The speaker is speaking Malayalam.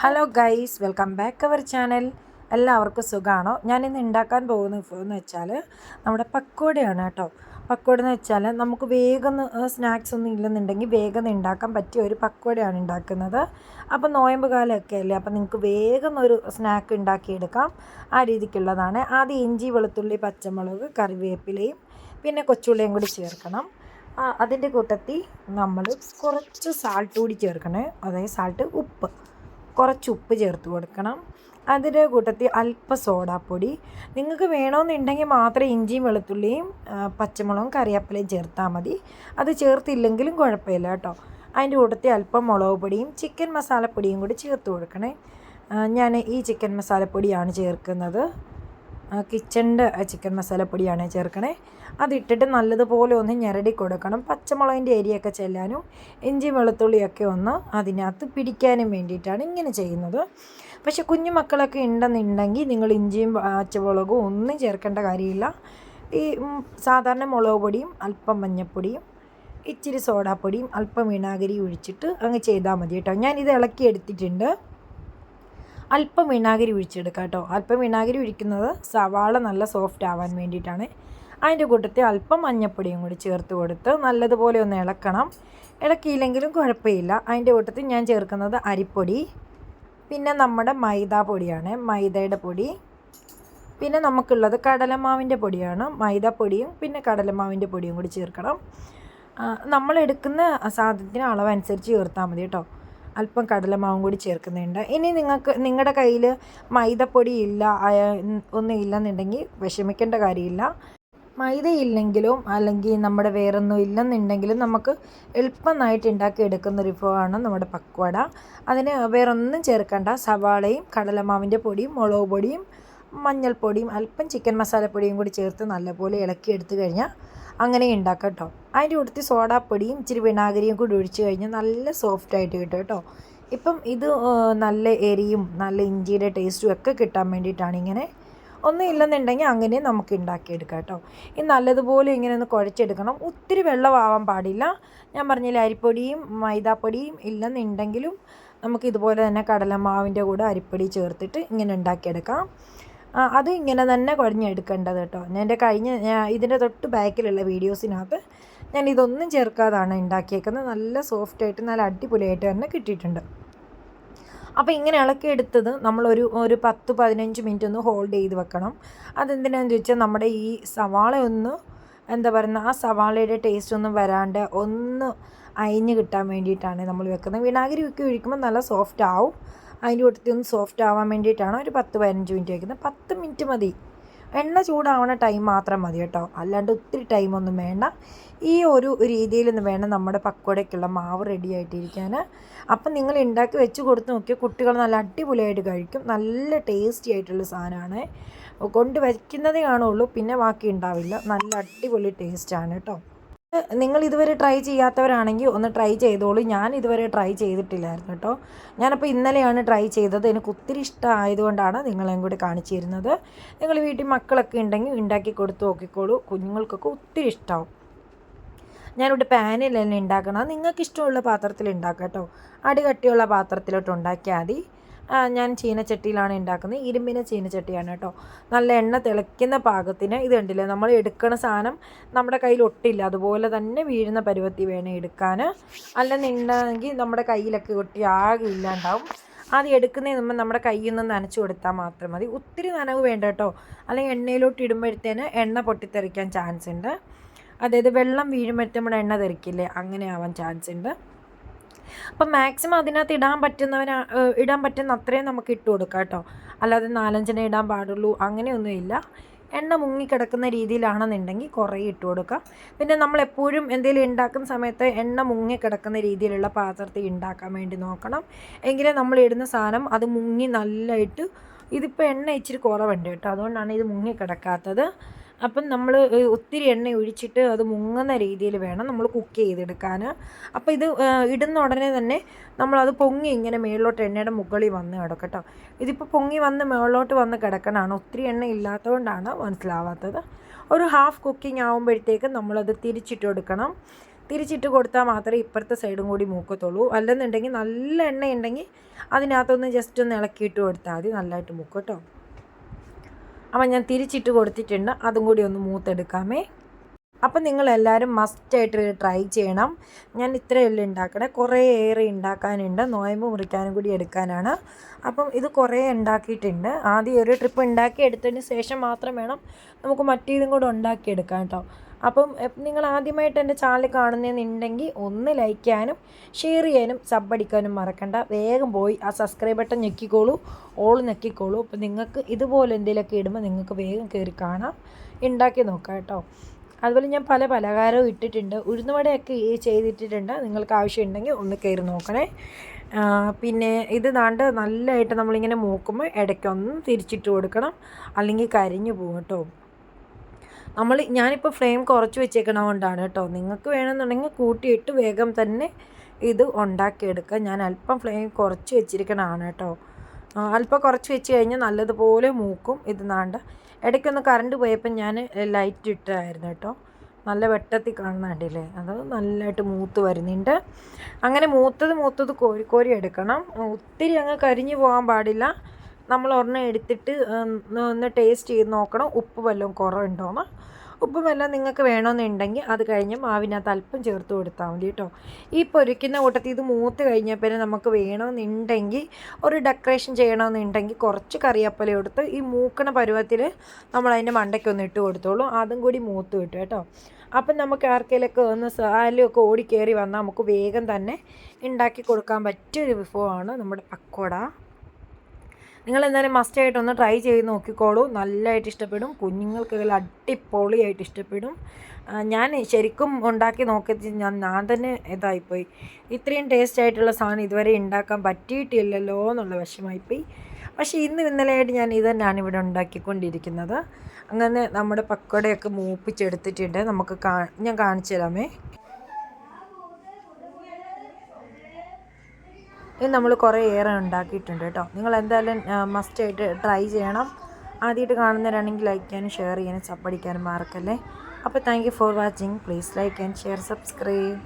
Hello guys welcome back our channel എല്ലാവർക്കും സുഖമാണോ ഞാൻ ഇന്ന് ഉണ്ടാക്കാൻ പോകുന്ന വിഭവം വെച്ചാൽ നമ്മുടെ പക്കോടയാണ് കേട്ടോ. പക്കോട എന്ന് വെച്ചാൽ നമുക്ക് വേഗം സ്നാക്സ് ഒന്നും ഇല്ലെന്നുണ്ടെങ്കിൽ വേഗം ഉണ്ടാക്കാൻ പറ്റിയ ഒരു പക്കോടയാണ് ഉണ്ടാക്കുന്നത് അപ്പോൾ നോയമ്പ് കാലമൊക്കെ അല്ലേ? അപ്പോൾ നിങ്ങൾക്ക് വേഗം ഒരു സ്നാക്ക് ഉണ്ടാക്കിയെടുക്കാം ആ രീതിക്കുള്ളതാണ്. ആദ്യം ഇഞ്ചി വെളുത്തുള്ളി പച്ചമുളക് കറിവേപ്പിലയും പിന്നെ കൊച്ചുള്ളിയും കൂടി ചേർക്കണം. അതിന്റെ കൂട്ടത്തിൽ നമ്മൾ കുറച്ച് സാൾട്ട് കൂടി ചേർക്കണേ. അതായത് സാൾട്ട് ഉപ്പ്. കുറച്ച് ഉപ്പ് ചേർത്ത് കൊടുക്കണം. അതിന്റെ കൂട്ടത്തിൽ അല്പ സോഡാപ്പൊടി. നിങ്ങൾക്ക് വേണമെന്നുണ്ടെങ്കിൽ മാത്രം ഇഞ്ചിയും വെളുത്തുള്ളിയും പച്ചമുളകും കറിവേപ്പിലയും ചേർത്താൽ മതി. അത് ചേർത്തില്ലെങ്കിലും കുഴപ്പമില്ല കേട്ടോ. അതിന്റെ കൂട്ടത്തിൽ അല്പം മുളക് പൊടിയും ചിക്കൻ മസാലപ്പൊടിയും കൂടി ചേർത്ത് കൊടുക്കണേ. ഞാൻ ഈ ചിക്കൻ മസാലപ്പൊടിയാണ് ചേർക്കുന്നത്. കിച്ചന്റെ ചിക്കൻ മസാലപ്പൊടിയാണ് ചേർക്കണേ. അതിട്ടിട്ട് നല്ലതുപോലെ ഒന്ന് ഞെരടി കൊടുക്കണം. പച്ചമുളകിന്റെ ഏരിയൊക്കെ ചെല്ലാനും ഇഞ്ചി വെളുത്തുള്ളിയൊക്കെ ഒന്ന് അതിനകത്ത് പിടിക്കാനും വേണ്ടിയിട്ടാണ് ഇങ്ങനെ ചെയ്യുന്നത്. പക്ഷെ കുഞ്ഞു മക്കളൊക്കെ ഉണ്ടെന്നുണ്ടെങ്കിൽ നിങ്ങൾ ഇഞ്ചിയും പച്ചമുളകും ഒന്നും ചേർക്കേണ്ട കാര്യമില്ല. ഈ സാധാരണ മുളക് പൊടിയും അല്പം മഞ്ഞൾപ്പൊടിയും ഇച്ചിരി സോഡാപ്പൊടിയും അല്പം വിനാഗിരി ഒഴിച്ചിട്ട് അങ്ങ് ചെയ്താൽ മതി കേട്ടോ. ഞാനിത് ഇളക്കി എടുത്തിട്ടുണ്ട് അല്പം വിനാഗിരി ഒഴിച്ചെടുക്കാം കേട്ടോ. അല്പം വിനാഗിരി ഒഴിക്കുന്നത് സവാള നല്ല സോഫ്റ്റ് ആവാൻ വേണ്ടിയിട്ടാണ്. അതിന്റെ കൂട്ടത്തിൽ അല്പം മഞ്ഞപ്പൊടിയും കൂടി ചേർത്ത് കൊടുത്ത് നല്ലതുപോലെ ഒന്ന് ഇളക്കണം. ഇളക്കിയില്ലെങ്കിലും കുഴപ്പമില്ല. അതിന്റെ കൂട്ടത്തിൽ ഞാൻ ചേർക്കുന്നത് അരിപ്പൊടി പിന്നെ നമ്മുടെ മൈദാ പൊടിയാണ് മൈദയുടെ പൊടി. പിന്നെ നമുക്കുള്ളത് കടലമാവിന്റെ പൊടിയാണ്. മൈദാപ്പൊടിയും പിന്നെ കടലമാവിന്റെ പൊടിയും കൂടി ചേർക്കണം. നമ്മൾ എടുക്കുന്ന സാധനത്തിന് അളവനുസരിച്ച് ചേർത്താൽ മതി കേട്ടോ. അല്പം കടലമാവും കൂടി ചേർക്കുന്നുണ്ട്. ഇനി നിങ്ങൾക്ക് നിങ്ങളുടെ കയ്യിൽ മൈദപ്പൊടി ഇല്ല ഒന്നും ഇല്ലെന്നുണ്ടെങ്കിൽ വിഷമിക്കേണ്ട കാര്യമില്ല. മൈദ ഇല്ലെങ്കിലും അല്ലെങ്കിൽ നമ്മുടെ വേറൊന്നും ഇല്ലെന്നുണ്ടെങ്കിലും നമുക്ക് എളുപ്പമായിട്ട് ഉണ്ടാക്കി എടുക്കുന്ന ഒരു വിഭവമാണ് നമ്മുടെ പക്വട. അതിന് വേറൊന്നും ചേർക്കേണ്ട. സവാളയും കടലമാവിന്റെ പൊടിയും മുളക് പൊടിയും മഞ്ഞൾപ്പൊടിയും അല്പം ചിക്കൻ മസാലപ്പൊടിയും കൂടി ചേർത്ത് നല്ലപോലെ ഇളക്കി എടുത്തു കഴിഞ്ഞാൽ അങ്ങനെ ഉണ്ടാക്കാം കേട്ടോ അതിന്റെ കൂട്ടത്തിൽ സോഡാപ്പൊടിയും ഇച്ചിരി വിനാഗിരിയും കൂടി ഒഴിച്ച് കഴിഞ്ഞാൽ നല്ല സോഫ്റ്റ് ആയിട്ട് കിട്ടും കേട്ടോ ഇപ്പം ഇത് നല്ല എരിയും നല്ല ഇഞ്ചിയുടെ ടേസ്റ്റും ഒക്കെ കിട്ടാൻ വേണ്ടിയിട്ടാണ് ഇങ്ങനെ ഒന്നും ഇല്ലെന്നുണ്ടെങ്കിൽ അങ്ങനെ നമുക്ക് ഉണ്ടാക്കിയെടുക്കാം കേട്ടോ ഈ നല്ലതുപോലെ ഇങ്ങനെ ഒന്ന് കുഴച്ചെടുക്കണം. ഒത്തിരി വെള്ളമാവാൻ പാടില്ല. ഞാൻ പറഞ്ഞില്ല അരിപ്പൊടിയും മൈദാപ്പൊടിയും ഇല്ലെന്നുണ്ടെങ്കിലും നമുക്ക് ഇതുപോലെ തന്നെ കടലമാവിന്റെ കൂടെ അരിപ്പൊടി ചേർത്തിട്ട് ഇങ്ങനെ ഉണ്ടാക്കിയെടുക്കാം അത് ഇങ്ങനെ തന്നെ കുഴഞ്ഞെടുക്കേണ്ടത് കേട്ടോ. ഞാൻ എന്റെ കഴിഞ്ഞ ഇതിന്റെ തൊട്ട് ബാക്കിലുള്ള വീഡിയോസിനകത്ത് ഞാൻ ഇതൊന്നും ചേർക്കാതാണ് ഉണ്ടാക്കിയേക്കുന്നത്. നല്ല സോഫ്റ്റായിട്ട് നല്ല അടിപൊളിയായിട്ട് തന്നെ കിട്ടിയിട്ടുണ്ട്. അപ്പോൾ ഇങ്ങനെ ഇളക്കി എടുത്തത് നമ്മളൊരു ഒരു പത്ത് പതിനഞ്ച് മിനിറ്റ് ഒന്ന് ഹോൾഡ് ചെയ്ത് വെക്കണം. അതെന്തിനാണെന്ന് ചോദിച്ചാൽ നമ്മുടെ ഈ സവാള ഒന്ന് എന്താ പറയുക ആ സവാളയുടെ ടേസ്റ്റ് ഒന്നും വരാണ്ട് ഒന്ന് അയഞ്ഞ് കിട്ടാൻ വേണ്ടിയിട്ടാണ് നമ്മൾ വെക്കുന്നത്. വിനാഗിരി ഒക്കെ ഒഴിക്കുമ്പോൾ നല്ല സോഫ്റ്റ് ആവും. അതിന്റെ കൂട്ടത്തിൽ ഒന്ന് സോഫ്റ്റ് ആവാൻ വേണ്ടിയിട്ടാണ് ഒരു പത്ത് പതിനഞ്ച് മിനിറ്റ് വയ്ക്കുന്നത് പത്ത് മിനിറ്റ് മതി. എണ്ണ ചൂടാവണ ടൈം മാത്രം മതി കേട്ടോ. അല്ലാണ്ട് ഒത്തിരി ടൈമൊന്നും വേണ്ട. ഈ ഒരു രീതിയിൽ നിന്ന് വേണം നമ്മുടെ പക്കോടയ്ക്കുള്ള മാവ് റെഡി ആയിട്ടിരിക്കാൻ. അപ്പം നിങ്ങൾ ഉണ്ടാക്കി വെച്ച് കൊടുത്ത് നോക്കിയാൽ കുട്ടികൾ നല്ല അടിപൊളിയായിട്ട് കഴിക്കും. നല്ല ടേസ്റ്റി ആയിട്ടുള്ള സാധനമാണ്. കൊണ്ട് വയ്ക്കുന്നതേ കാണുള്ളൂ. പിന്നെ ബാക്കി ഉണ്ടാവില്ല. നല്ല അടിപൊളി ടേസ്റ്റാണ് കേട്ടോ. നിങ്ങൾ ഇതുവരെ ട്രൈ ചെയ്യാത്തവരാണെങ്കിൽ ഒന്ന് ട്രൈ ചെയ്തോളൂ. ഞാൻ ഇതുവരെ ട്രൈ ചെയ്തിട്ടില്ലായിരുന്നു കേട്ടോ. ഞാനപ്പോൾ ഇന്നലെയാണ് ട്രൈ ചെയ്തത്. എനിക്ക് ഒത്തിരി ഇഷ്ടമായതുകൊണ്ടാണ് നിങ്ങളെയും കൂടി കാണിച്ചു തരുന്നത് നിങ്ങൾ വീട്ടിൽ മക്കളൊക്കെ ഉണ്ടെങ്കിൽ ഉണ്ടാക്കി കൊടുത്തു നോക്കിക്കോളൂ. കുഞ്ഞുങ്ങൾക്കൊക്കെ ഒത്തിരി ഇഷ്ടമാവും ഞാനിവിടെ പാനിലല്ലേ ഉണ്ടാക്കണം. നിങ്ങൾക്ക് ഇഷ്ടമുള്ള പാത്രത്തിൽ ഉണ്ടാക്കാം കേട്ടോ. അടി കട്ടിയുള്ള പാത്രത്തിലോട്ട് ഉണ്ടാക്കിയാൽ മതി. ഞാൻ ചീനച്ചട്ടിയിലാണ് ഉണ്ടാക്കുന്നത് ഇരുമ്പിന്റെ ചീനച്ചട്ടിയാണ് കേട്ടോ. നല്ല എണ്ണ തിളയ്ക്കുന്ന പാകത്തിന് ഇത് നമ്മൾ എടുക്കുന്ന സാധനം നമ്മുടെ കയ്യിൽ ഒട്ടില്ല. അതുപോലെ തന്നെ വീഴുന്ന പരുവത്തി വേണം എടുക്കാൻ. അല്ലെന്നുണ്ടെങ്കിൽ നമ്മുടെ കയ്യിലൊക്കെ ഒട്ടി ആകെ ഇല്ലാണ്ടാവും. ആദ്യം എടുക്കുന്നതിന് മുമ്പ് നമ്മുടെ കയ്യിൽ നിന്ന് നനച്ചു കൊടുത്താൽ മാത്രം മതി. ഒത്തിരി നനവ് വേണ്ട കേട്ടോ. അല്ലെങ്കിൽ എണ്ണയിലോട്ട് ഇടുമ്പോഴത്തേന് എണ്ണ പൊട്ടിത്തെറിക്കാൻ ചാൻസ് ഉണ്ട്. അതായത് വെള്ളം വീഴുമ്പോഴത്തേക്കും എണ്ണ തെറിക്കില്ലേ? അങ്ങനെ ആവാൻ ചാൻസ് ഉണ്ട്. അപ്പം മാക്സിമം അതിനകത്ത് ഇടാൻ പറ്റുന്നവന ഇടാൻ പറ്റുന്ന അത്രയും നമുക്ക് ഇട്ട് കൊടുക്കാം കേട്ടോ. അല്ലാതെ നാലഞ്ചെണ്ണ ഇടാൻ പാടുള്ളൂ അങ്ങനെയൊന്നുമില്ല എണ്ണ മുങ്ങിക്കിടക്കുന്ന രീതിയിലാണെന്നുണ്ടെങ്കിൽ കുറേ ഇട്ട് കൊടുക്കാം. പിന്നെ നമ്മൾ എപ്പോഴും എന്തെങ്കിലും ഉണ്ടാക്കുന്ന സമയത്ത് എണ്ണ മുങ്ങിക്കിടക്കുന്ന രീതിയിലുള്ള പാത്രത്തിൽ ഉണ്ടാക്കാൻ വേണ്ടി നോക്കണം. എങ്കിലേ നമ്മൾ ഇടുന്ന സാധനം അത് മുങ്ങി നല്ലതായിട്ട് ഇതിപ്പോൾ എണ്ണ ഇച്ചിരി കുറവുണ്ട് കേട്ടോ. അതുകൊണ്ടാണ് ഇത് മുങ്ങിക്കിടക്കാത്തത് അപ്പം നമ്മൾ ഒത്തിരി എണ്ണ ഒഴിച്ചിട്ട് അത് മുങ്ങുന്ന രീതിയിൽ വേണം നമ്മൾ കുക്ക് ചെയ്തെടുക്കാൻ. അപ്പോൾ ഇത് ഇടുന്ന ഉടനെ തന്നെ നമ്മളത് പൊങ്ങി ഇങ്ങനെ മേളിലോട്ട് എണ്ണയുടെ മുകളിൽ വന്ന് കിടക്കട്ടോ. ഇതിപ്പോൾ പൊങ്ങി വന്ന് മേളിലോട്ട് വന്ന് കിടക്കണമാണ് ഒത്തിരി എണ്ണ ഇല്ലാത്തതുകൊണ്ടാണ് മനസ്സിലാവാത്തത്. ഒരു ഹാഫ് കുക്കിംഗ് ആകുമ്പോഴത്തേക്കും നമ്മളത് തിരിച്ചിട്ട് കൊടുക്കണം. തിരിച്ചിട്ട് കൊടുത്താൽ മാത്രമേ ഇപ്പുറത്തെ സൈഡും കൂടി മൂക്കത്തുള്ളൂ. അല്ലെന്നുണ്ടെങ്കിൽ നല്ല എണ്ണ ഉണ്ടെങ്കിൽ അതിനകത്തൊന്ന് ജസ്റ്റ് ഒന്ന് ഇളക്കിയിട്ട് കൊടുത്താൽ മതി. നല്ലതായിട്ട് മൂക്കും അപ്പം ഞാൻ തിരിച്ചിട്ട് കൊടുത്തിട്ടുണ്ട്. അതും കൂടി ഒന്ന് മൂത്തെടുക്കാമേ. അപ്പം നിങ്ങളെല്ലാവരും മസ്റ്റായിട്ട് ട്രൈ ചെയ്യണം. ഞാൻ ഇത്രയല്ല ഉണ്ടാക്കണേ. കുറേ ഏറെ ഉണ്ടാക്കാനുണ്ട്. നോയമ്പ് മുറിക്കാനും കൂടി എടുക്കാനാണ്. അപ്പം ഇത് കുറേ ഉണ്ടാക്കിയിട്ടുണ്ട്. ആദ്യം ഒരു ട്രിപ്പ് ഉണ്ടാക്കി എടുത്തതിന് ശേഷം മാത്രം വേണം നമുക്ക് മറ്റേതും കൂടെ ഉണ്ടാക്കിയെടുക്കാം കേട്ടോ അപ്പം നിങ്ങൾ ആദ്യമായിട്ട് എന്റെ ചാനൽ കാണുന്നതെന്നുണ്ടെങ്കിൽ ഒന്ന് ലൈക്ക് ചെയ്യാനും ഷെയർ ചെയ്യാനും സബ്ബടിക്കാനും മറക്കണ്ട. വേഗം പോയി ആ സബ്സ്ക്രൈബ് ബട്ടൺ ഞെക്കിക്കോളൂ. ഓൾ ഞെക്കിക്കോളൂ. അപ്പം നിങ്ങൾക്ക് ഇതുപോലെ എന്തെങ്കിലുമൊക്കെ ഇടുമ്പോൾ നിങ്ങൾക്ക് വേഗം കയറി കാണാം. ഉണ്ടാക്കി നോക്കാം കേട്ടോ അതുപോലെ ഞാൻ പല പലഹാരവും ഇട്ടിട്ടുണ്ട്. ഉഴുന്നുവടയൊക്കെ ചെയ്തിട്ടിട്ടുണ്ട്. നിങ്ങൾക്ക് ആവശ്യമുണ്ടെങ്കിൽ ഒന്ന് കയറി നോക്കണേ. പിന്നെ ഇത് നാണ്ട് നല്ലതായിട്ട് നമ്മളിങ്ങനെ മൂക്കുമ്പോൾ ഇടയ്ക്കൊന്നും തിരിച്ചിട്ട് കൊടുക്കണം. അല്ലെങ്കിൽ കരിഞ്ഞു പോകും കേട്ടോ. നമ്മൾ ഞാനിപ്പോൾ ഫ്ലെയിം കുറച്ച് വെച്ചേക്കണ കൊണ്ടാണ് കേട്ടോ. നിങ്ങൾക്ക് വേണമെന്നുണ്ടെങ്കിൽ കൂട്ടിയിട്ട് വേഗം തന്നെ ഇത് ഉണ്ടാക്കിയെടുക്കുക. ഞാൻ അല്പം ഫ്ലെയിം കുറച്ച് വെച്ചിരിക്കണതാണ് കേട്ടോ. അല്പം കുറച്ച് വെച്ച് കഴിഞ്ഞാൽ നല്ലതുപോലെ മൂക്കും ഇത് നാണ്ട് ഇടയ്ക്കൊന്ന് കറണ്ട് പോയപ്പോൾ ഞാൻ ലൈറ്റ് ഇട്ടായിരുന്നു കേട്ടോ. നല്ല വെട്ടത്തിൽ കാണുന്നുണ്ടല്ലേ അത് നല്ലതായിട്ട് മൂത്ത് വരുന്നുണ്ട്. അങ്ങനെ മൂത്തത് മൂത്തത് കോരി കോരി എടുക്കണം. ഒത്തിരി അങ്ങ് കരിഞ്ഞു പോകാൻ പാടില്ല. നമ്മൾ ഒരെണ്ണം എടുത്തിട്ട് ഒന്ന് ടേസ്റ്റ് ചെയ്ത് നോക്കണം. ഉപ്പ് വല്ലതും കുറവുണ്ടോയെന്ന് ഉപ്പ് വല്ലതും നിങ്ങൾക്ക് വേണമെന്നുണ്ടെങ്കിൽ അത് കഴിഞ്ഞ് മാവിനകത്ത് അല്പം ചേർത്ത് കൊടുത്താൽ മതി കേട്ടോ. ഈ പൊരിക്കുന്ന കൂട്ടത്തിൽ ഇത് മൂത്ത് കഴിഞ്ഞാൽ പിന്നെ നമുക്ക് വേണമെന്നുണ്ടെങ്കിൽ ഒരു ഡെക്കറേഷൻ ചെയ്യണമെന്നുണ്ടെങ്കിൽ കുറച്ച് കറിയപ്പല എടുത്ത് ഈ മൂക്കണ പരുവത്തിൽ നമ്മൾ അതിന്റെ മണ്ടയ്ക്കൊന്ന് ഇട്ട് കൊടുത്തോളൂ. അതും കൂടി മൂത്ത് കിട്ടും കേട്ടോ. അപ്പം നമുക്ക് ആർക്കെങ്കിലൊക്കെ ഒന്ന് സാലൊക്കെ ഓടിക്കേറി വന്നാൽ നമുക്ക് വേഗം തന്നെ ഉണ്ടാക്കി കൊടുക്കാൻ പറ്റിയൊരു വിഭവമാണ് നമ്മുടെ പക്കോട. നിങ്ങൾ എന്തായാലും മസ്റ്റായിട്ട് ഒന്ന് ട്രൈ ചെയ്ത് നോക്കിക്കോളൂ. നല്ലതായിട്ട് ഇഷ്ടപ്പെടും. കുഞ്ഞുങ്ങൾക്കെല്ലാം അടിപൊളിയായിട്ട് ഇഷ്ടപ്പെടും. ഞാൻ ശരിക്കും ഉണ്ടാക്കി നോക്കി ഞാൻ ഞാൻ തന്നെ ഇതായിപ്പോയി. ഇത്രയും ടേസ്റ്റ് ആയിട്ടുള്ള സാധനം ഇതുവരെ ഉണ്ടാക്കാൻ പറ്റിയിട്ടില്ലല്ലോ എന്നുള്ള വിഷമായിപ്പോയി പക്ഷേ ഇന്ന് ഇന്നലെയായിട്ട് ഞാൻ ഇത് തന്നെയാണ് ഇവിടെ ഉണ്ടാക്കിക്കൊണ്ടിരിക്കുന്നത്. അങ്ങനെ നമ്മുടെ പക്കോടയൊക്കെ മൂപ്പിച്ചെടുത്തിട്ടുണ്ട്. നമുക്ക് കാ ഞാൻ കാണിച്ചു തരാമേ ഇത് നമ്മൾ കുറേ ഏറെ ഉണ്ടാക്കിയിട്ടുണ്ട് കേട്ടോ. നിങ്ങൾ എന്തായാലും മസ്റ്റ് ആയിട്ട് ട്രൈ ചെയ്യണം. ആദ്യമായിട്ട് കാണുന്നവരാണെങ്കിൽ ലൈക്ക് ചെയ്യാനും ഷെയർ ചെയ്യാനും സപ്പടിക്കാനും മറക്കല്ലേ. അപ്പോൾ thank you for watching please like and share subscribe